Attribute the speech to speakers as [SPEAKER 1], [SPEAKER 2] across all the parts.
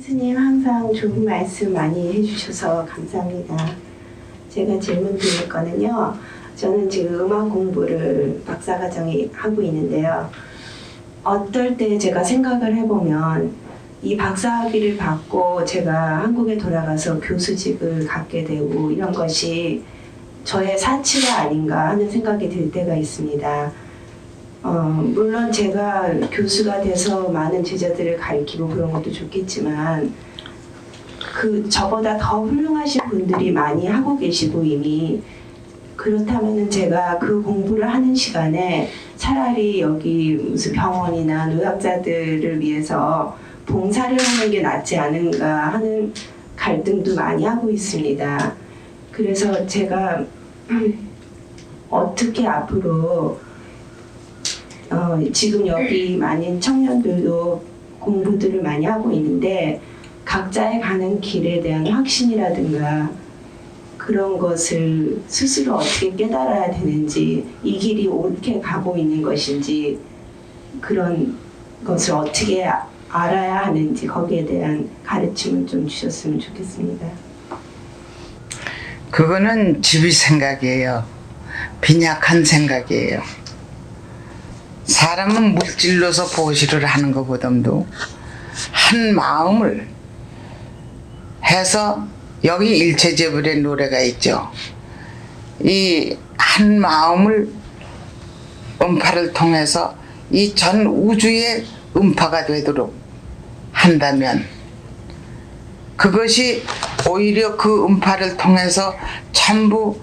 [SPEAKER 1] 스님 항상 좋은 말씀 많이 해주셔서 감사합니다. 제가 질문 드릴 거는요. 저는 지금 음악 공부를 박사과정에 하고 있는데요. 어떨 때 제가 생각을 해보면 이 박사학위를 받고 제가 한국에 돌아가서 교수직을 갖게 되고 이런 것이 저의 사치가 아닌가 하는 생각이 들 때가 있습니다. 어, 물론 제가 교수가 돼서 많은 제자들을 가르치고 그런 것도 좋겠지만 그 저보다 더 훌륭하신 분들이 많이 하고 계시고 이미 그렇다면은 제가 그 공부를 하는 시간에 차라리 여기 무슨 병원이나 노약자들을 위해서 봉사를 하는 게 낫지 않은가 하는 갈등도 많이 하고 있습니다. 그래서 제가 어떻게 앞으로 어, 지금 여기 많은 청년들도 공부들을 많이 하고 있는데 각자의 가는 길에 대한 확신이라든가 그런 것을 스스로 어떻게 깨달아야 되는지 이 길이 옳게 가고 있는 것인지 그런 것을 어떻게 아- 알아야 하는지 거기에 대한 가르침을 좀 주셨으면 좋겠습니다.
[SPEAKER 2] 그거는 집이 생각이에요. 빈약한 생각이에요. 사람은 물질로서 보시를 하는 것보다도 한 마음을 해서 여기 일체제불의 노래가 있죠. 이 한 마음을 음파를 통해서 이 전 우주의 음파가 되도록 한다면 그것이 오히려 그 음파를 통해서 전부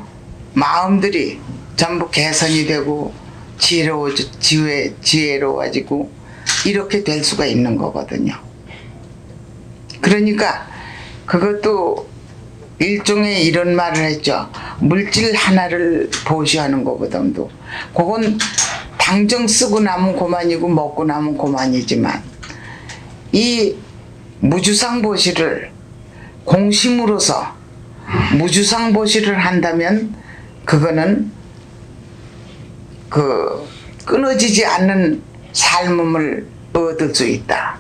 [SPEAKER 2] 마음들이 전부 개선이 되고 지혜로워 지혜 지혜로워지고 이렇게 될 수가 있는 거거든요. 그러니까 그것도 일종의 이런 말을 했죠. 물질 하나를 보시하는 것보다도 그건 당정 쓰고 나면 고만이고 먹고 나면 고만이지만 이 무주상 보시를 공심으로서 무주상 보시를 한다면 그거는 그 끊어지지 않는 삶을 얻을 수 있다.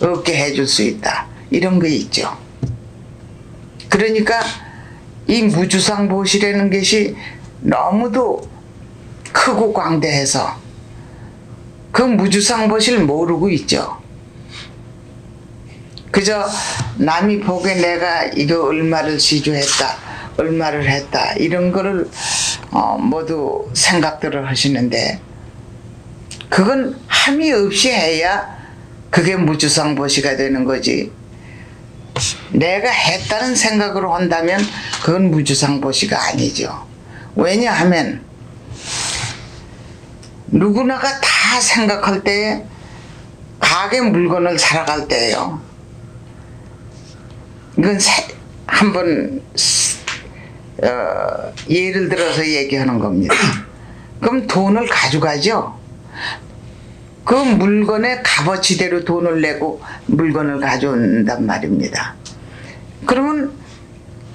[SPEAKER 2] 얻게 해줄 수 있다. 이런 게 있죠. 그러니까 이 무주상 보시라는 것이 너무도 크고 광대해서 그 무주상보시를 모르고 있죠. 그저 남이 보기에 내가 이거 얼마를 시주했다, 얼마를 했다 이런 거를 어, 모두 생각들을 하시는데 그건 함이 없이 해야 그게 무주상보시가 되는 거지. 내가 했다는 생각으로 한다면 그건 무주상보시가 아니죠. 왜냐하면 누구나가 다 생각할 때에 가게 물건을 사러갈 때예요. 이건 세- 한번 스- 어, 예를 들어서 얘기하는 겁니다. 그럼 돈을 가져가죠. 그 물건의 값어치대로 돈을 내고 물건을 가져온단 말입니다. 그러면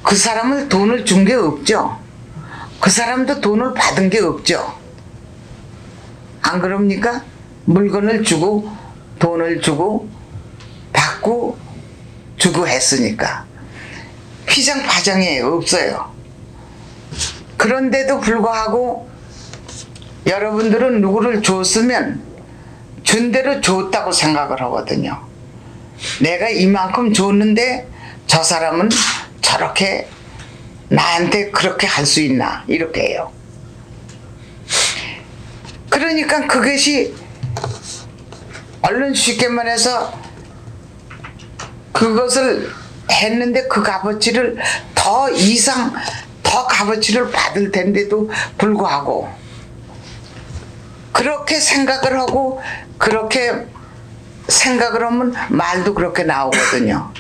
[SPEAKER 2] 그 사람을 돈을 준 게 없죠. 그 사람도 돈을 받은 게 없죠. 안 그럽니까? 물건을 주고 돈을 주고 받고 주고 했으니까 피장 파장이 없어요. 그런데도 불구하고 여러분들은 누구를 줬으면 준 대로 줬다고 생각을 하거든요. 내가 이만큼 줬는데 저 사람은 저렇게 나한테 그렇게 할 수 있나 이렇게 해요. 그러니까 그것이 얼른 쉽게 말해서 그것을 했는데 그 값어치를 더 이상 더 값어치를 받을 텐데도 불구하고 그렇게 생각을 하고 그렇게 생각을 하면 말도 그렇게 나오거든요.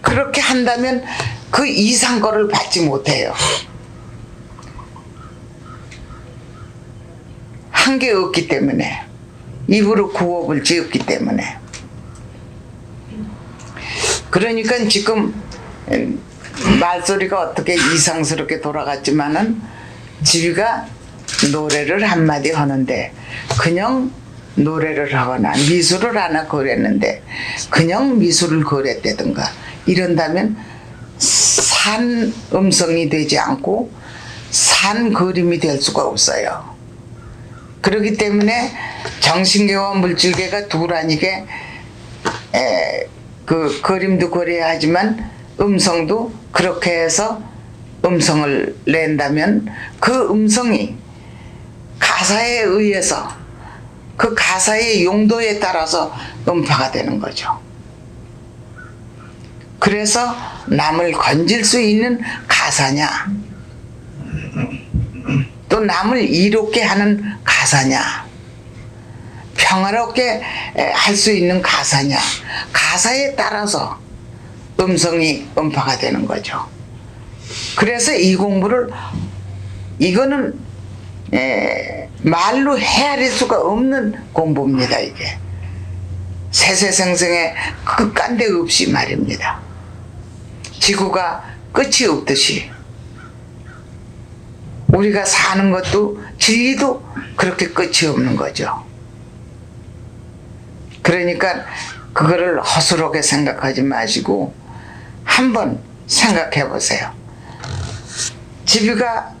[SPEAKER 2] 그렇게 한다면 그 이상 거를 받지 못해요. 한 게 없기 때문에 입으로 구업을 지었기 때문에 그러니까 지금 음, 말소리가 어떻게 이상스럽게 돌아갔지만은 지휘가 노래를 한마디 하는데 그냥 노래를 하거나 미술을 하나 그랬는데 그냥 미술을 그랬다든가 이런다면 산 음성이 되지 않고 산 그림이 될 수가 없어요. 그렇기 때문에 정신계와 물질계가 두라니게 에, 그 그림도 그려야 하지만 음성도 그렇게 해서 음성을 낸다면 그 음성이 가사에 의해서 그 가사의 용도에 따라서 음파가 되는 거죠. 그래서 남을 건질 수 있는 가사냐, 또 남을 이롭게 하는 가사냐, 평화롭게 할 수 있는 가사냐, 가사에 따라서 음성이 음파가 되는 거죠. 그래서 이 공부를 이거는 에, 말로 헤아릴 수가 없는 공부입니다 이게. 세세생생의 끝간데 없이 말입니다. 지구가 끝이 없듯이 우리가 사는 것도 진리도 그렇게 끝이 없는 거죠. 그러니까 그거를 허술하게 생각하지 마시고 한번 생각해 보세요 집이가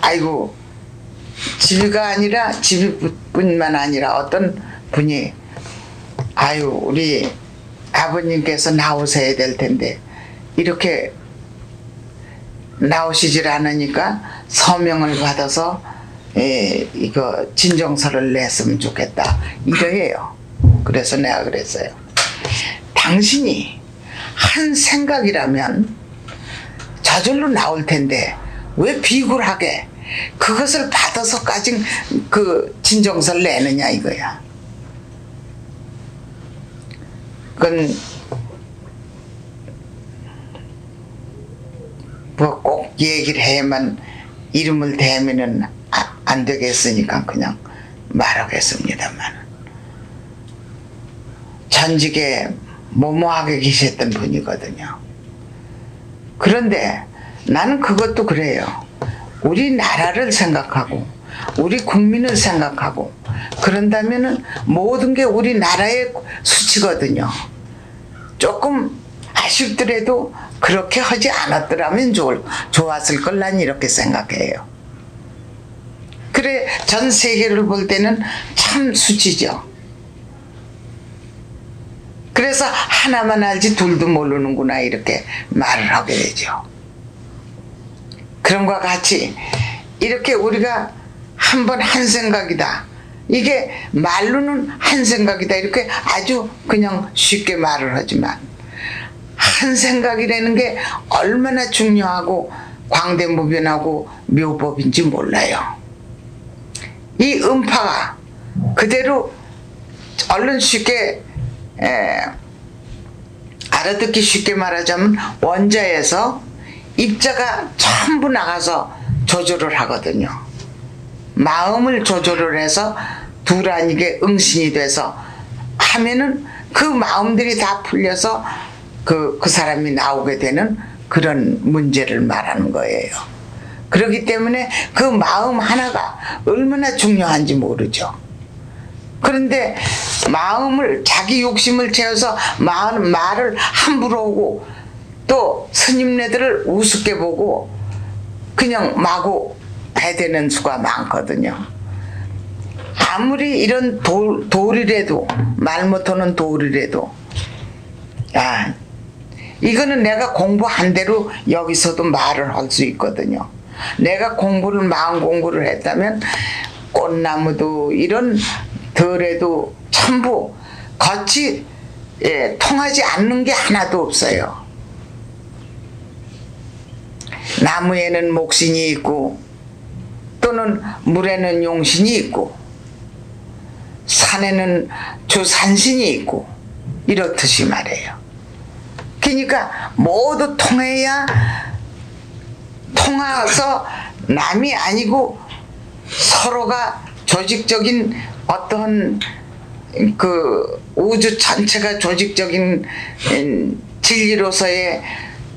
[SPEAKER 2] 아이고 집이가 아니라 집이뿐만 아니라 어떤 분이 아유 우리 아버님께서 나오셔야 될 텐데 이렇게 나오시질 않으니까 서명을 받아서 예, 이거 진정서를 냈으면 좋겠다 이래요. 그래서 내가 그랬어요. 당신이 한 생각이라면 저절로 나올 텐데 왜 비굴하게 그것을 받아서까지 그 진정서를 내느냐 이거야. 그건 뭐 꼭 얘기를 해야만 이름을 대면은 아- 안 되겠으니까 그냥 말하겠습니다만 전직에 모모하게 계셨던 분이거든요. 그런데 나는 그것도 그래요. 우리 나라를 생각하고 우리 국민을 생각하고 그런다면은 모든 게 우리 나라의 수치거든요. 조금 아쉽더라도 그렇게 하지 않았더라면 좋을, 좋았을 걸 난 이렇게 생각해요. 그래 전 세계를 볼 때는 참 수치죠. 그래서 하나만 알지 둘도 모르는구나 이렇게 말을 하게 되죠. 그런 것 같이 이렇게 우리가 한 번 한 생각이다. 이게 말로는 한 생각이다. 이렇게 아주 그냥 쉽게 말을 하지만 한 생각이라는 게 얼마나 중요하고 광대무변하고 묘법인지 몰라요. 이 음파가 그대로 얼른 쉽게 에, 알아듣기 쉽게 말하자면 원자에서 입자가 전부 나가서 조절을 하거든요. 마음을 조절을 해서 둘 아니게 응신이 돼서 하면은 그 마음들이 다 풀려서 그, 그 사람이 나오게 되는 그런 문제를 말하는 거예요. 그렇기 때문에 그 마음 하나가 얼마나 중요한지 모르죠. 그런데 마음을 자기 욕심을 채워서 말, 말을 함부로 하고 또 스님네들을 우습게 보고 그냥 마구 해대는 수가 많거든요. 아무리 이런 돌, 돌이라도 말 못하는 돌이라도 야 이거는 내가 공부한 대로 여기서도 말을 할 수 있거든요. 내가 공부를 마음 공부를 했다면 꽃나무도 이런 덜에도 전부 겉이 예, 통하지 않는 게 하나도 없어요. 나무에는 목신이 있고 또는 물에는 용신이 있고 산에는 주산신이 있고 이렇듯이 말해요. 그러니까 모두 통해야 통해서 남이 아니고 서로가 조직적인 어떤 그 우주 전체가 조직적인 음, 진리로서의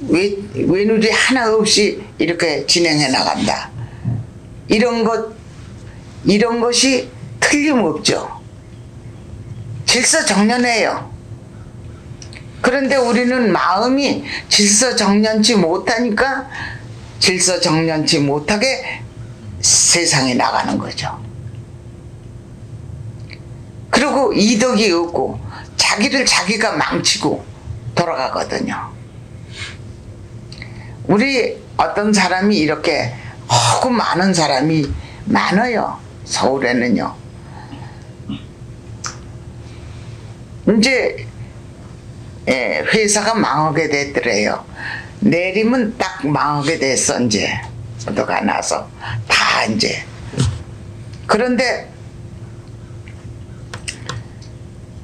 [SPEAKER 2] 외, 외누리 하나 없이 이렇게 진행해 나간다. 이런 것 이런 것이 틀림없죠. 질서 정연해요. 그런데 우리는 마음이 질서 정연치 못하니까 질서 정연치 못하게 세상에 나가는 거죠. 그리고 이덕이 없고 자기를 자기가 망치고 돌아가거든요. 우리 어떤 사람이 이렇게 하고 많은 사람이 많아요. 서울에는요. 이제 예, 회사가 망하게 됐더래요. 내리면 딱 망하게 됐어 이제 보도가 나서 다 이제 그런데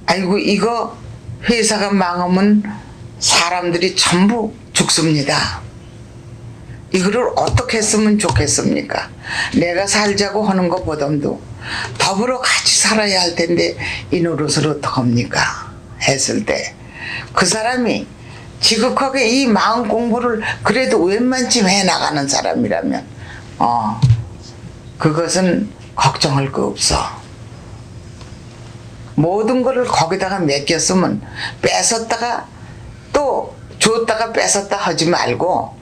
[SPEAKER 2] 아이고 이거 회사가 망하면 사람들이 전부 죽습니다. 이거를 어떻게 했으면 좋겠습니까? 내가 살자고 하는 것보다도 더불어 같이 살아야 할 텐데 이 노릇을 어떡합니까? 했을 때 그 사람이 지극하게 이 마음 공부를 그래도 웬만큼 해 나가는 사람이라면 어 그것은 걱정할 거 없어. 모든 거를 거기다가 맡겼으면 뺏었다가 또 줬다가 뺏었다 하지 말고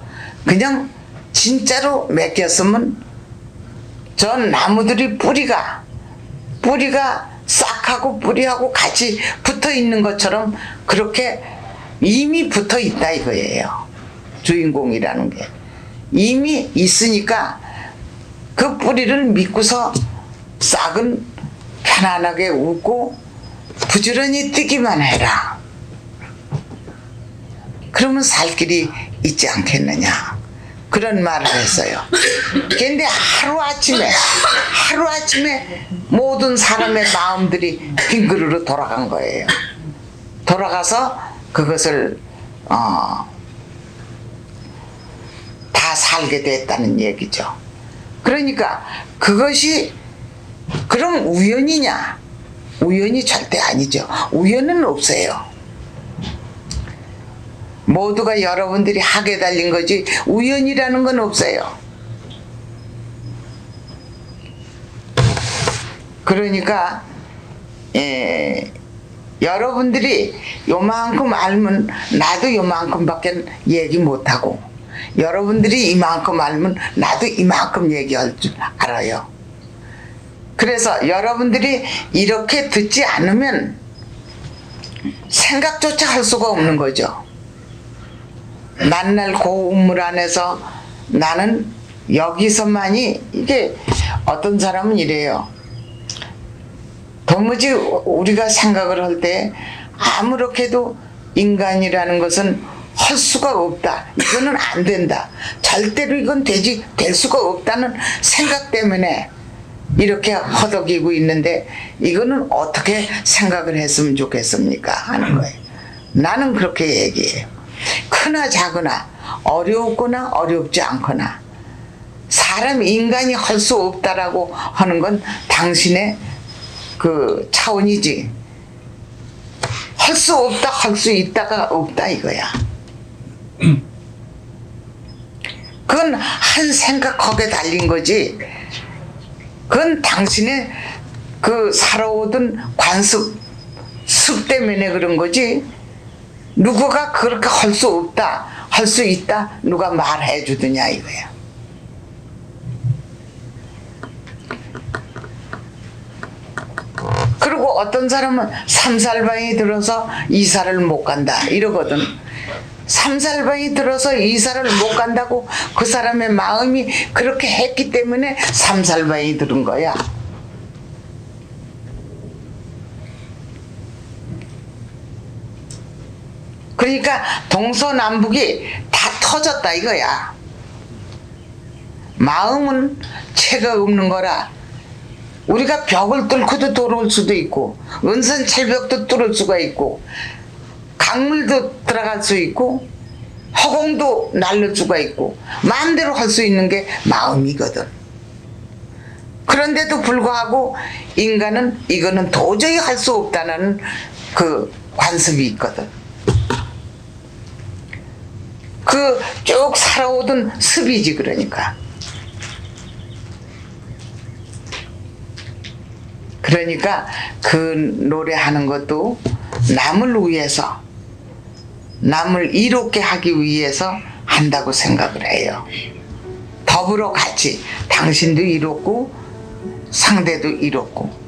[SPEAKER 2] 그냥 진짜로 맡겼으면 전 나무들이 뿌리가 뿌리가 싹하고 뿌리하고 같이 붙어 있는 것처럼 그렇게 이미 붙어 있다 이거예요. 주인공이라는 게 이미 있으니까 그 뿌리를 믿고서 싹은 편안하게 웃고 부지런히 뛰기만 해라. 그러면 살 길이 있지 않겠느냐. 그런 말을 했어요. 근데 하루아침에, 하루아침에 모든 사람의 마음들이 빙그르르 돌아간 거예요. 돌아가서 그것을, 어, 다 살게 됐다는 얘기죠. 그러니까 그것이 그럼 우연이냐? 우연이 절대 아니죠. 우연은 없어요. 모두가 여러분들이 하게 달린 거지 우연이라는 건 없어요. 그러니까 예, 여러분들이 요만큼 알면 나도 요만큼밖에 얘기 못하고 여러분들이 이만큼 알면 나도 이만큼 얘기할 줄 알아요. 그래서 여러분들이 이렇게 듣지 않으면 생각조차 할 수가 없는 거죠. 만날 고운물 안에서 나는 여기서만이 이게 어떤 사람은 이래요. 도무지 우리가 생각을 할 때 아무렇게도 인간이라는 것은 할 수가 없다. 이거는 안 된다. 절대로 이건 되지 될 수가 없다는 생각 때문에 이렇게 허덕이고 있는데 이거는 어떻게 생각을 했으면 좋겠습니까 하는 거예요. 나는 그렇게 얘기해요. 크나 작으나 어렵거나 어렵지 않거나 사람 인간이 할 수 없다라고 하는 건 당신의 그 차원이지. 할 수 없다 할 수 있다가 없다 이거야. 그건 한 생각하게 달린 거지. 그건 당신의 그 살아오던 관습, 습 때문에 그런 거지. 누구가 그렇게 할 수 없다, 할 수 있다, 누가 말해 주더냐 이거야. 그리고 어떤 사람은 삼살방이 들어서 이사를 못 간다 이러거든. 삼살방이 들어서 이사를 못 간다고 그 사람의 마음이 그렇게 했기 때문에 삼살방이 들은 거야. 그러니까 동서남북이 다 터졌다 이거야. 마음은 채가 없는 거라 우리가 벽을 뚫고도 들어올 수도 있고 은선 철벽도 뚫을 수가 있고 강물도 들어갈 수 있고 허공도 날릴 수가 있고 마음대로 할 수 있는 게 마음이거든. 그런데도 불구하고 인간은 이거는 도저히 할 수 없다는 그 관습이 있거든. 그 쭉 살아오던 습이지 그러니까. 그러니까 그 노래하는 것도 남을 위해서 남을 이롭게 하기 위해서 한다고 생각을 해요. 더불어 같이 당신도 이롭고 상대도 이롭고